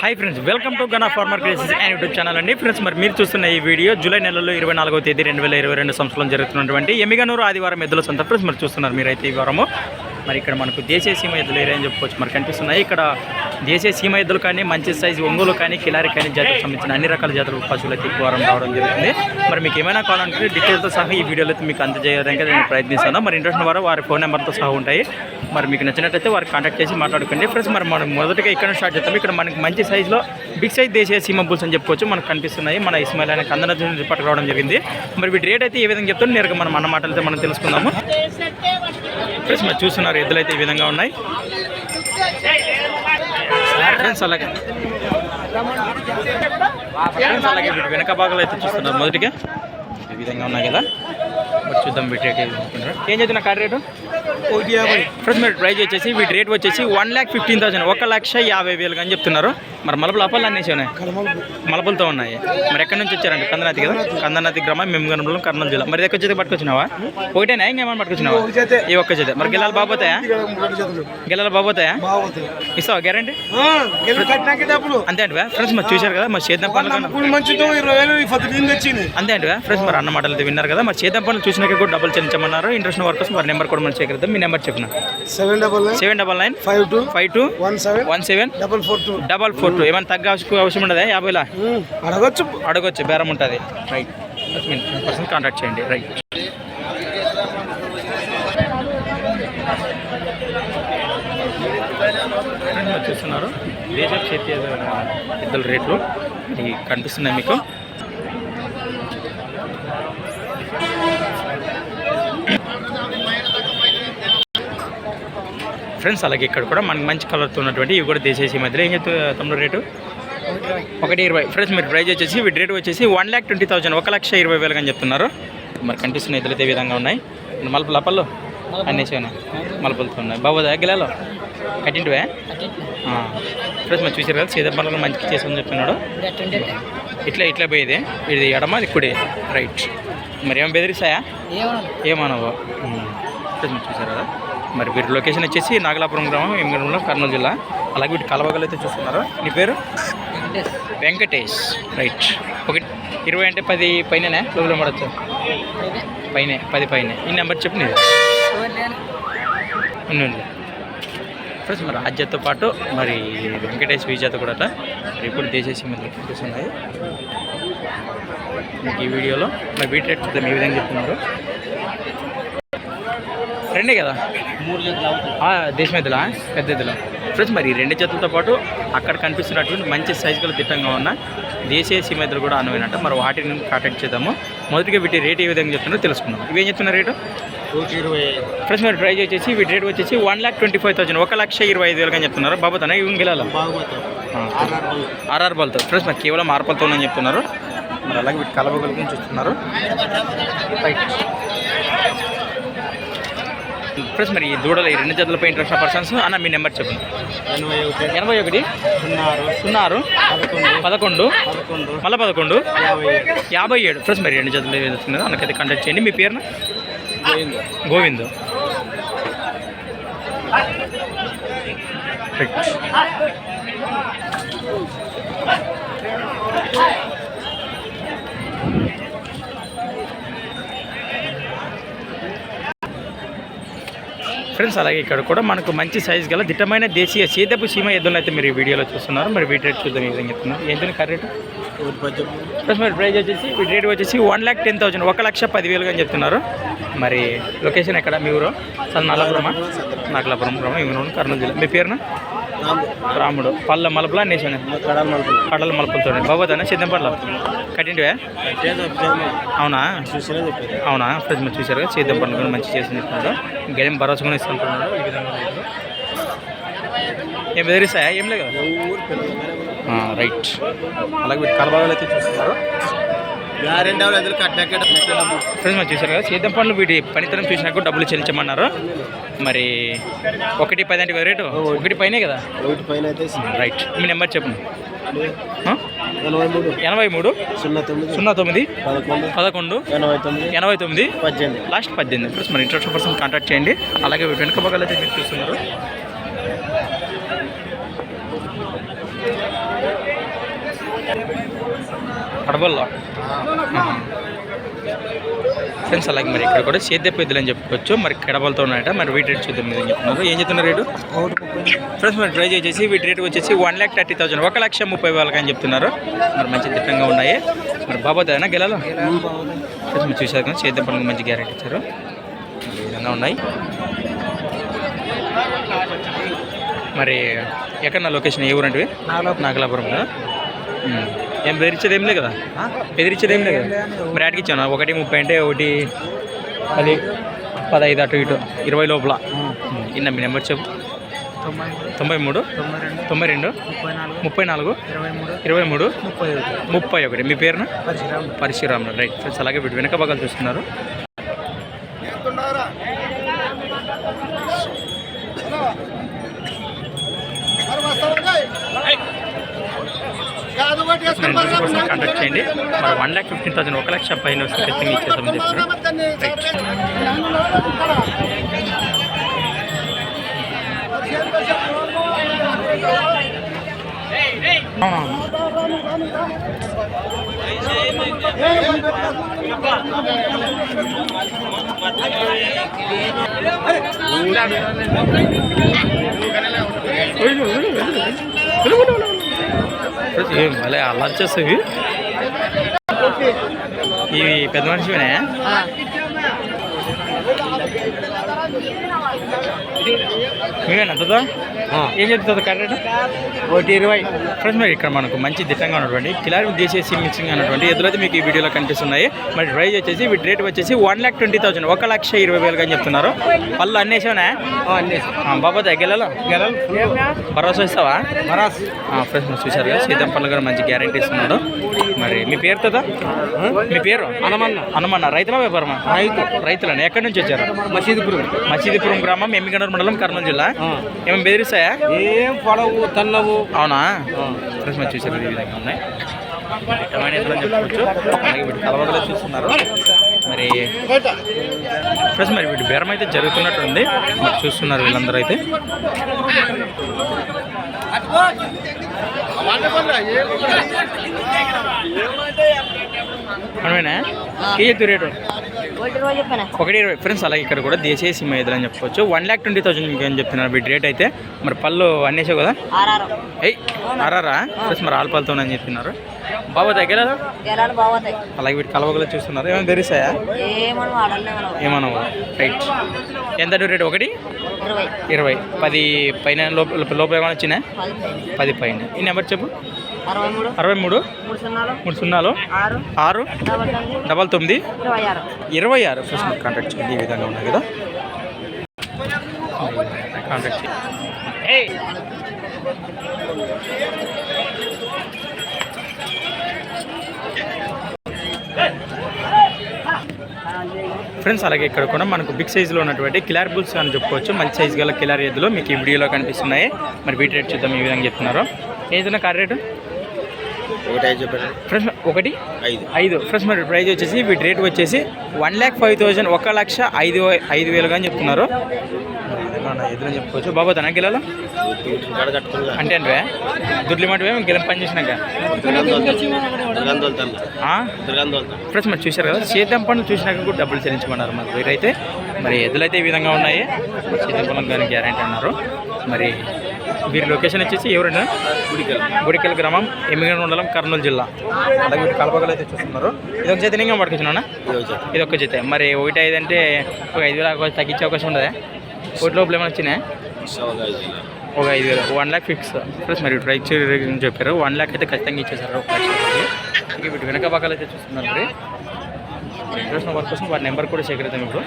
Hi friends welcome to Gana farmer creations and YouTube channel అండి. Friends మరి మీరు చూస్తున్న ఈ వీడియో జూలై నెలలో ఇరవై నాలుగో తేదీ రెండు వేల ఇరవై రెండు సంవత్సరం జరుగుతున్నటువంటి ఎమ్మిగనూరు ఆదివారం ఎద్దుల సొంత. ఫ్రెండ్స్ మరి చూస్తున్నారు మీరైతే ఈ వారము. మరి ఇక్కడ మనకు దేశీయ సీమ ఎద్దులు ఏరియా అని చెప్పుకోవచ్చు మరి కనిపిస్తున్నాయి. ఇక్కడ దేశీయ సీమ ఎద్దులు కానీ మంచి సైజు ఒంగోలు కానీ కిలారి కానీ జాతికి సంబంధించిన అన్ని రకాల జాతుల పశువులు అయితే వారం రావడం జరుగుతుంది. మరి మీకు ఏమైనా కావాలంటే డీటెయిల్తో సహా ఈ వీడియోలో అయితే మీకు అందజేయడానికి నేను ప్రయత్నిస్తాను. మరి ఇంట్రెస్ట్ వారు వారి ఫోన్ నెంబర్తో సహా ఉంటాయి. మరి మీకు నచ్చినట్టయితే వారికి కాంటాక్ట్ చేసి మాట్లాడుకోండి. ఫ్రెండ్స్ మరి మనం మొదటగా ఇక్కడ స్టార్ట్ చేస్తాం ఇక్కడ మనకి మంచి సైజులో బిగ్ సైజ్ దేశీయ సీమ బుల్స్ అని చెప్పుకోవచ్చు. మనకు కనిపిస్తున్నాయి. మన ఇస్మాయిల్ అనే కందన రిపోర్ట్ రావడం జరిగింది. మరి వీటి రేట్ అయితే ఏ విధంగా చెప్తాను నేరుగా మనం అన్న మాటలతో మనం తెలుసుకుందాము. ఫ్రెండ్స్ మరి చూస్తున్నారు ఎద్దులు అయితే ఈ విధంగా ఉన్నాయి. ఫ్రెండ్స్ అలాగే. ఫ్రెండ్స్ అలాగే వీటి వెనక భాగాలు అయితే చూస్తున్నారు మొదటిగా. ఈ విధంగా ఉన్నాయి కదా. మరి చూద్దాం వీటి రేట్ ఏం చెప్తున్నా కార్ రేటు ఒకటి యాభై. ఫ్రెండ్స్ మీరు ప్రైస్ వచ్చేసి వీటి రేట్ వచ్చేసి వన్ ల్యాక్ ఫిఫ్టీన్ థౌసండ్ ఒక లక్ష యాభై వేలు అని చెప్తున్నారు. మరి మలపలు అప్పలు అనేసి ఉన్నాయి? మలపలతో ఉన్నాయి. మరి ఎక్కడి నుంచి వచ్చారండి కందనాతి కదా? కందనాతి గ్రామం మేము కర్నూలు జిల్లా. మరి ఎక్కడ చేతి పట్టుకొచ్చినావా? ఒకటేనా? ఇంకేమైనా పట్టుకొచ్చినావా. ఈ ఒక్క చేతి. మరి గిలాలు బాబోతాయా మూడు జతలు గిలాలు బాబోతాయా ఇస్తావా గ్యారంటీ? అంతే అంటే ఫ్రెండ్స్ మరి చూశారు కదా? మరి చేద్దాం పనులు అంతే అంటే ఫ్రెండ్స్ మరి అన్న మాటలు విన్నారు కదా? మరి చేద్దాం పనులు చూసినాక కూడా డబ్బులు చెల్లించమన్నారు. ఇంట్రెస్ట్ వర్కర్స్ మరి నెంబర్ కూడా మనం సేకరిద్దాం. మీ నెంబర్ చెప్పిన? Seven double seven double nine five two five two one seven one seven double four two double four two ఏమైనా తగ్గ అవసరం ఉండదా? యాభైలా? అడగచ్చు. అడగొచ్చు బేరం ఉంటుంది. రైట్ పర్సన్ కాంటాక్ట్ చేయండి. రైట్ చూస్తున్నారు దేశ చేతి ఇద్దరు రేట్లు. ఇది కనిపిస్తున్నాయి మీకు. ఫ్రెండ్స్ అలాగే ఇక్కడ కూడా మనకి మంచి కలర్తో ఉన్నటువంటి ఇవి కూడా దేశీయ మధ్యలో ఏం చెప్తుంది తమ్ముడు రేటు? ఒకటి ఇరవై. ఫ్రెండ్స్ మీరు ప్రైస్ వచ్చేసి వీటి రేట్ వచ్చేసి వన్ ల్యాక్ ట్వంటీ థౌసండ్ ఒక లక్ష ఇరవై వేలు అని చెప్తున్నారు. మరి కనిపిస్తున్న ఇద్దరు ఈ విధంగా ఉన్నాయి. మలుపు లపల్లో అన్నేసి ఉన్నాయి. మలుపులతో ఉన్నాయి. బాబోదా గిలాలో కట్టింటివే? ఫ్రెండ్స్ మరి చూసారు కదా సీదా పనులు మంచిగా చేసి చెప్తున్నాడు. ఇట్లా ఇట్లా పోయేది. ఇది ఎడమ ఇది కుడి. రైట్. మరి ఏం బెదిరిస్తాయా? ఏమనవు ఫ్రెండ్స్ మీరు చూసారు కదా? మరి వీరి లొకేషన్ వచ్చేసి నాగలాపురం గ్రామం ఎమ్మిగడంలో కర్నూలు జిల్లా. అలాగే వీటి కలవగలు అయితే చూస్తున్నారు. నీ పేరు? వెంకటేష్. రైట్. ఒకటి ఇరవై అంటే పది పైననే? లోపల పడచ్చు. పైనే. పది పైనే. ఈ నెంబర్ చెప్పు నీది. ఫ్రెండ్స్ మరి ఆజ్యతో పాటు మరి వెంకటేష్ విజేత కూడా ఇప్పుడు దేశీయ మంది చూస్తున్నాయి మీకు ఈ వీడియోలో మరి వీటి రేట్ చూద్దాం ఈ విధంగా చెప్తున్నారు. రెండే కదా? మూడు జతలు ఆ, దేశం ఎద్దులా పెద్ద ఎద్దులా ఫ్రెండ్స్ మరి రెండు జతలతో పాటు అక్కడ కనిపిస్తున్నటువంటి మంచి సైజు గల దిట్టంగా ఉన్న దేశీయ సీమ ఎద్దులు కూడా అనువైనట్ట మరి వాటిని కాంటాక్ట్ చేద్దాము. మొదటిగా వీటి రేట్ ఏ విధంగా చెప్తున్నారో తెలుసుకుందాం. ఇవేం చెప్తున్న రేటు? ఫ్రెండ్స్ మరి ప్రైస్ వచ్చేసి వీటి రేట్ వచ్చేసి one lakh twenty five thousand ఒక లక్ష ఇరవై ఐదు వేలుగా చెప్తున్నారు. బాబోతానా? ఇవి గిలాల ఆర్ఆర్ బాల్తో ఫ్రెండ్స్ మరి కేవలం ఆరు బాల్తో అని చెప్తున్నారు. మరి అలాగే వీటి కలవగలుగుని చూస్తున్నారు రైట్ ఫ్రెండ్స్ మరి ఈ దూడలు ఈ రెండు జతలపై ఇంట్రెస్ట్ పర్సన్స్ అన్న మీ నెంబర్ చెప్పండి. ఎనభై ఒకటి. ఎనభై ఒకటి? సున్నా ఆరు సున్నా ఆరు పదకొండు. మళ్ళీ పదకొండు? యాభై ఏడు. ఫ్రెండ్స్ మరి రెండు జతలు ఏదైతే అన్నకైతే కాంటాక్ట్ చేయండి. మీ పేరున? గోవింద్. రైట్ ఫ్రెండ్స్ అలాగే ఇక్కడ కూడా మనకు మంచి సైజ్ గల దిట్టమైన దేశీయ సీతపు సీమ ఎద్దులను అయితే మీరు ఈ వీడియోలో చూస్తున్నారు. మరి వీటి రేట్ చూద్దాం ఈ విధంగా చెప్తున్నారు ఏంటంటే కర్రీ రేటు? మీరు పది ప్లస్ మరి వచ్చేసి వీటి రేట్ వచ్చేసి వన్ ల్యాక్ టెన్ థౌసండ్ ఒక లక్ష పదివేలుగా అని చెప్తున్నారు. మరి లొకేషన్ ఎక్కడ? మీ ఊరు? నల్లపురమా నాగలాపురం గ్రామం ఈ ఊరు కర్నూలు జిల్లా. మీ పేరున? రాముడు. పళ్ళ మలపులా నేషన్ కడాలి మలుపులు. కడల మలపులతో బాబోదానా సిద్ధం పళ్ళ కట్టింటివే? అవునా? అవునా ఫ్రెండ్స్ మీరు చూసారు కదా సేద్యం పనులు కూడా మంచి చేసి చెప్తున్నారు. గేమ్ భరోసా కూడా ఇస్తుంటున్నారు ఈ విధంగా. ఏం బెదిరిస్తాయా? ఏం లేదు కదా? రైట్. అలాగే వీటి కలబాగాలు అయితే చూస్తున్నారు. ఫ్రెండ్స్ మరి చూసారు కదా సేద్యం పనులు వీటి పనితనం చూసినాక డబ్బులు చెల్లించమన్నారు. మరి ఒకటి పది అంటే రేటు? ఒకటి పైనే కదా? ఒకటి పైన అయితే రైట్ మీ నెంబర్ చెప్పండి ఆ? ఎనభై మూడు. ఎనభై మూడు? సున్నా తొమ్మిది. సున్నా తొమ్మిది? పదకొండు. పదకొండు? ఎనభై తొమ్మిది. ఎనభై తొమ్మిది? పద్దెనిమిది. లాస్ట్ పద్దెనిమిది. ఫ్రెండ్స్ మరి ఇంట్రెస్ట్ పర్సన్ కాంటాక్ట్ చేయండి. అలాగే వెనుక భాగాలు అయితే మీరు చూస్తున్నారు. కడబల్లో ఫ్రెండ్స్ అలాగే మరి ఇక్కడ కూడా సేద్య పెద్దలు అని చెప్పుకోవచ్చు. మరి కడబలతో ఉన్నాయట. మరి వీటి రేట్ చూద్దాం ఏం చెప్తున్నారు. ఏం చెప్తున్నారు రేటు? ఫ్రెండ్స్ మరి ట్రై చేసి వీటి రేట్ వచ్చేసి వన్ ల్యాక్ థర్టీ థౌసండ్ ఒక లక్ష ముప్పై వేలకి అని చెప్తున్నారు. మరి మంచి దిట్టంగా ఉన్నాయి. మరి బాబోదేనా గెలాలో? ఫ్రెండ్స్ మీరు చూసారు కానీ సేద్యం పనులకు మంచి గ్యారెంటీ ఇచ్చారు. ఈ విధంగా ఉన్నాయి. మరి ఎక్కడ నా లొకేషన్ ఏ ఊరంటివి? నాగలాపురం. కదా. ఏం బెదిరించేది ఏం లేదు కదా? బెదిరించేది ఏం లేదు కదా? మరి ఇచ్చాను. ఒకటి ముప్పై అంటే ఒకటి పది పదహైదు అటు ఇటు ఇరవై లోపల. ఇన్న మీ నెంబర్ చెప్పు. తొంభై మూడు తొంభై రెండు ముప్పై నాలుగు ఇరవై మూడు ముప్పై ఒకటి. మీ పేరున? పరశురామ్. రైట్. అలాగే వీటి వెనక భాగాలు చూస్తున్నారు. కాంటాక్ట్ చేయండి. మరి వన్ ల్యాక్ ఫిఫ్టీన్ థౌసండ్ ఒక లక్ష పైన వస్తే ఖచ్చితంగా ఇచ్చేస్తామని చెప్తున్నారు మళ్ళీ ఏం భలే అల్లరి చేస్తావి. ఇవి పెద్ద మనిషివేనా? మీవేనా ఎంతదా ఏం చెప్తుంది కరెక్ట్ ఒకటి ఇరవై. ఫ్రెండ్స్ మరి ఇక్కడ మనకు మంచి దిట్టంగా ఉన్నటువంటి కిలారి దేశీయ మిక్సింగ్ అన్నటువంటి ఎదురైతే మీకు ఈ వీడియోలో కనిపిస్తున్నాయి. మరి ప్రైస్ వచ్చేసి వీటి రేట్ వచ్చేసి వన్ ల్యాక్ ట్వంటీ థౌసండ్ ఒక లక్ష ఇరవై వేలుగా అని చెప్తున్నారు. పళ్ళు అన్నేసావునా బాబా దగ్గరలో భరోసా ఇస్తావా? ఫ్రెండ్స్ చూశారు కదా సీతం పళ్ళు గారు మంచి గ్యారంటీ ఇస్తున్నాడు. మరి మీ పేరు కదా మీ పేరు? హనుమన్న. హనుమన్న రైతుల వ్యాపారమా? రైతు. రైతులని. ఎక్కడి నుంచి వచ్చారు? మసీదుపురం. మసీదిపురం గ్రామం ఎమ్మిగనూరు మండలం కర్నూలు జిల్లా? ఏమైనా బెదిరిస్తాయా ఏం పొడవు తన్నవు అవునా? ఫ్రెండ్స్ మరి చూసారు ఈ విధంగా ఉన్నాయి. ఇష్టమైన ఎద్దులు అని చెప్పుకోవచ్చు అలాగే వీటి కలవదలో చూస్తున్నారు? మరి ఫ్రెండ్స్ మరి వీటి బేరం అయితే జరుగుతున్నట్టుంది. మరి చూస్తున్నారు వీళ్ళందరూ అయితే. అవునా కేజీ రేటు ఒకటి ఇరవై. ఫ్రెండ్స్ అలాగే ఇక్కడ కూడా దేశీయ సిమ్ ఎదురు అని చెప్పుకోవచ్చు వన్ ల్యాక్ ట్వంటీ థౌసండ్ మీకు అని చెప్తున్నారు వీటి రేట్ అయితే మరి పళ్ళు అన్నేసావు కదా? ఎయ్ ఆరారా ఫ్రెండ్స్ మరి ఆల్పాలతోనని చెప్తున్నారు బాబా దగ్గర గెలాలు? బాగుతాయి అలాగే వీటి కలవగల చూస్తున్నారు. ఏమైనా తెరిసాయా? ఏమన్నా రైట్. ఎంత రేట్ ఒకటి? ఇరవై. పది పైన లోపల లోపల ఏమైనా వచ్చినాయి. పది పైన. ఈ నెంబర్ చెప్పు. అరవై మూడు. మూడు. సున్నాలు. ఆరు. డబల్ తొమ్మిది. ఇరవై ఆరు. ఫస్ట్ కాంటాక్ట్ చేయండి ఈ విధంగా ఉన్నాయి కదా. కాంటాక్ట్! ఫ్రెండ్స్ అలాగే ఇక్కడ కూడా మనకు బిగ్ సైజులో ఉన్నటువంటి కిలార్ బుల్స్ అని చెప్పుకోవచ్చు. మంచి సైజు గల కిలార్ ఎద్దులు మీకు ఈ వీడియోలో కనిపిస్తున్నాయి. మరి వీటి రేట్ చూద్దాం ఈ విధంగా చెప్తున్నారు. ఏదైనా కార్ రేటు ఫ్రెండ్స్ ఒకటి? ఐదు. ఐదు. ఫ్రెండ్స్ మరి ప్రైస్ వచ్చేసి వీటి రేట్ వచ్చేసి వన్ ల్యాక్ ఫైవ్ థౌజండ్ ఒక లక్ష ఐదు ఐదు వేలుగా అని చెప్తున్నారు. ఎదురు చెప్పుకోవచ్చు. బాబా తన గిలలో అంటే అంటే దుడ్లు మాట గిలం పని చేసినాక. ఫ్రెండ్స్ మరి చూశారు కదా సేద్యం పనులు చూసినాక కూడా డబ్బులు చెల్లించమన్నారు మరి వీరైతే మరి ఎద్దులైతే ఈ విధంగా ఉన్నాయి సేద్యం పనులకు కానీ గ్యారంటీ అన్నారు. మరి వీరి లొకేషన్ వచ్చేసి ఎవరైనా గుడికెళ్ళి గుడికెల్ గ్రామం ఎమ్మిగన్ మండలం కర్నూలు జిల్లా. అలాగే వీటి కలపగలు అయితే చూస్తున్నారు. ఇది ఒక చేతి ఇంకా పట్టుకొచ్చినా ఇది ఒక్క జత. మరి ఒకటి ఐదు అంటే ఒక ఐదు వేల తగ్గించే అవకాశం ఉండదా ఒకటి లోపల ఏమైనా వచ్చినాయి? ఒక ఐదు వేలు. One lakh fix. ప్లస్ మరి ట్రై చేయని చెప్పారు. వన్ ల్యాక్ అయితే ఖచ్చితంగా ఇచ్చేసారు ఒక లక్ష రూపాయలు. ఇంక వీటి వెనక భాగాలు అయితే చూస్తున్నారు మరి. ఇంట్రెస్ట్ వర్క్ కోసం వారి నెంబర్ కూడా సేకరిద్దాం ఇప్పుడు.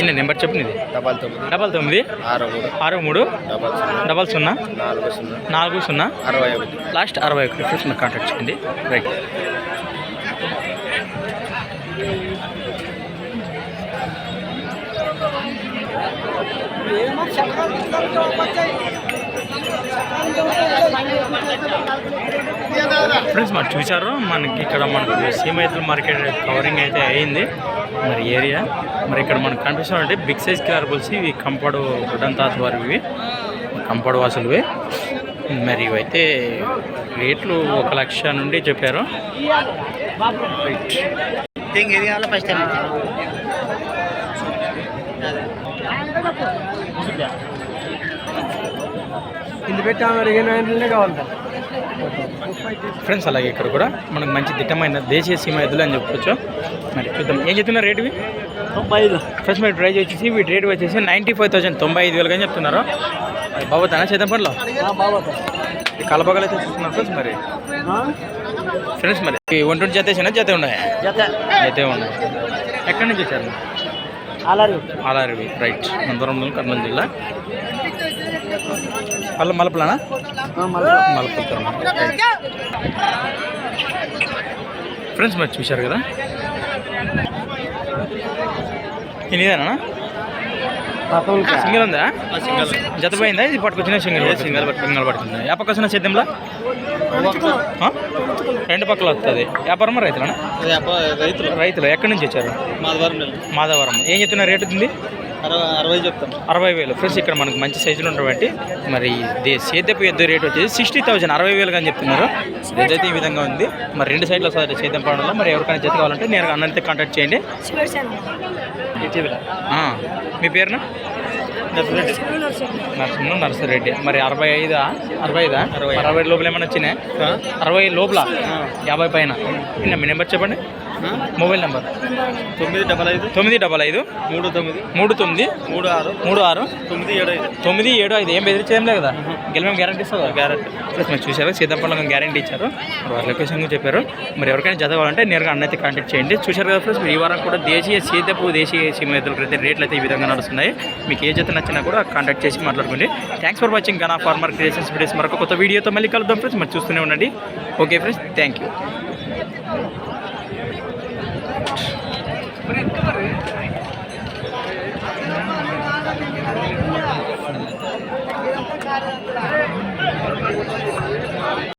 ఇన్ని నెంబర్ చెప్పు ఇది డబల్ తొమ్మిది. డబల్ తొమ్మిది? ఆరు మూడు. ఆరు మూడు? డబల్ డబల్ సున్నా? నాలుగు సున్నా. నాలుగు సున్నా? అరవై ఒకటి. లాస్ట్ అరవై ఒకటి నాకు కాంటాక్ట్ చేయండి. రైట్. ఫ్రెండ్స్ మరి చూసారు మనకి ఇక్కడ మనకు సీమైతుల మార్కెట్ కవరింగ్ అయితే అయింది. మరి ఏరియా. మరి ఇక్కడ మనకు కనిపిస్తున్నట్టు బిగ్ సైజ్ క్లారబుల్స్ ఇవి కంపౌండ్ గుడ్డంతాత్ వారివి. కంపౌండ్ వాసులువి. మరి ఇవైతే రేట్లు ఒక లక్ష నుండి చెప్పారు. ఇది పెట్టాము అడిగిన కావాలి ఫ్రెండ్స్ అలాగే ఇక్కడ కూడా మనకు మంచి దిట్టమైన దేశీయ సీమ ఎద్దులు అని చెప్పొచ్చు. మరి చూద్దాం. ఏం చెప్తున్నారు రేటువి తొంభై ఐదు. ఫ్రెండ్స్ మరి ప్రైస్ వచ్చేసి వీటి రేట్ వచ్చేసి నైంటీ ఫైవ్ థౌసండ్ తొంభై ఐదు వేలుగా చెప్తున్నారు. బాబోతానా చేద్దాం పనిలో? అయితే చూస్తున్నారు ఫ్రెండ్స్ మరి. ఫ్రెండ్స్ మరి ట్వంటీ జత వేసినా జత ఉన్నాయి? జత అయితే ఉన్నాయి. ఎక్కడి నుంచి వచ్చారు? అలాగే ఆలారివి రైట్ నందవరం కర్నూలు జిల్లా. మళ్ళీ మలపలానా? మలపుతారు ఫ్రెండ్స్ మరి చూశారు కదా? ఇదేనా సింగిల్ ఉందా? జత పోయిందా ఇది పట్టుకొచ్చిన సింగిల్ సింగిల్ సింగిల్ పడుతుంది ఏ పక్క వచ్చిన సేద్యంలో ఆ? రెండు పక్కల వస్తుంది. వ్యాపారం రైతులనా? రైతులు. రైతులు. ఎక్కడి నుంచి వచ్చారు? మాధవరం మాధవరం. ఏం చెప్తున్నారు? రేటు ఉంది అరవై అరవై చెప్తాం. అరవై వేలు. ఫ్రెండ్స్ ఇక్కడ మనకు మంచి సైజులు ఉన్నటువంటి మరి సేద్యపు ఎద్దు రేట్ వచ్చేసి సిక్స్టీ థౌసండ్ అరవై వేలుగా అని చెప్తున్నారు. ఏదైతే ఈ విధంగా ఉంది. మరి రెండు సైడ్లో వస్తుంది సేద్యం పడంలో మరి ఎవరికైనా జత కావాలంటే నేరుగా అన్నైతే కాంటాక్ట్ చేయండి. ఆ, మీ పేరున? నరసింహ నర్సరెడ్డి మరి అరవై ఐదా? అరవై ఐదా? అరవై అరవై లోపల ఏమైనా వచ్చినాయి? అరవై లోపల? యాభై పైన. నిన్న మీ నెంబర్ చెప్పండి. Mobile number? తొమ్మిది డబల్ ఐదు. తొమ్మిది డబల్ ఐదు. మూడు తొమ్మిది. మూడు తొమ్మిది. మూడు ఆరు. మూడు ఆరు. తొమ్మిది ఏడు ఐదు. తొమ్మిది ఏడు ఐదు. ఏం బెదిరించేయం లేదు కదా? గెలమేం గ్యారంటీ ఇస్తుంది గ్యారంటీ ప్లస్ మీరు చూసారు సీతాఫలం గ్యారంటీ ఇచ్చారు. మరి వాళ్ళ లొకేషన్ కూడా చెప్పారు. మరి ఎవరికైనా చదవాలంటే నేరుగా అన్నైతే కాంటాక్ట్ చేయండి. చూశారు కదా ఫ్రెండ్స్ ఈ వారం కూడా దేశీయ సీతపు దేశీయ సీమైతులకు అయితే రేట్లు అయితే ఈ విధంగా నడుస్తున్నాయి. మీకు ఏ జత నచ్చినా కూడా కాంటాక్ట్ చేసి మాట్లాడుకోండి. Thanks for watching Gana farmer creations videos మరొక కొత్త వీడియోతో మళ్ళీ కలుద్దాం ఫ్రెండ్స్ మరి చూస్తూనే ఉండండి. Okay friends thank you Por